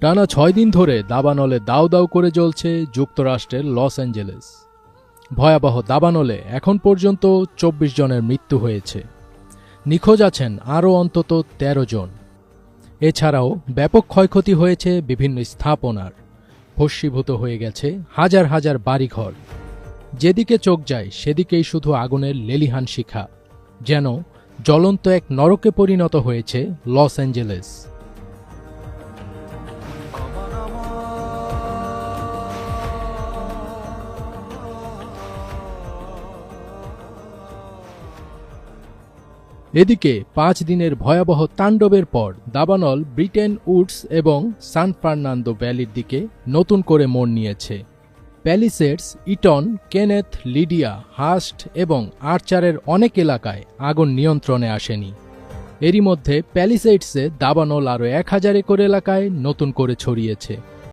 টানা ছয় দিন ধরে দাবানলে দাউ দাউ করে জ্বলছে যুক্তরাষ্ট্রের লস অ্যাঞ্জেলেস। ভয়াবহ দাবানলে এখন পর্যন্ত চব্বিশ জনের মৃত্যু হয়েছে। নিখোঁজ আছেন আরও অন্তত ১৩ জন। এছাড়াও ব্যাপক ক্ষয়ক্ষতি হয়েছে বিভিন্ন স্থাপনার। ভস্মীভূত হয়ে গেছে হাজার হাজার বাড়িঘর। যেদিকে চোখ যায়, সেদিকেই শুধু আগুনের লেলিহান শিখা, যেন জ্বলন্ত এক নরকে পরিণত হয়েছে লস অ্যাঞ্জেলেস। এদিকে পাঁচ দিনের ভয়াবহ তাণ্ডবের পর দাবানল, ব্রিটেন উডস এবং সান ফার্নান্দো ভ্যালির দিকে নতুন করে মোড় নিয়েছে। Palisades Eaton, Kenneth, Lydia, Hurst এবং আর্চারের অনেক এলাকায় আগুন নিয়ন্ত্রণে আসেনি। এরই মধ্যে প্যালিসেডসে দাবানল আরও এক হাজার একর এলাকায় নতুন করে ছড়িয়েছে।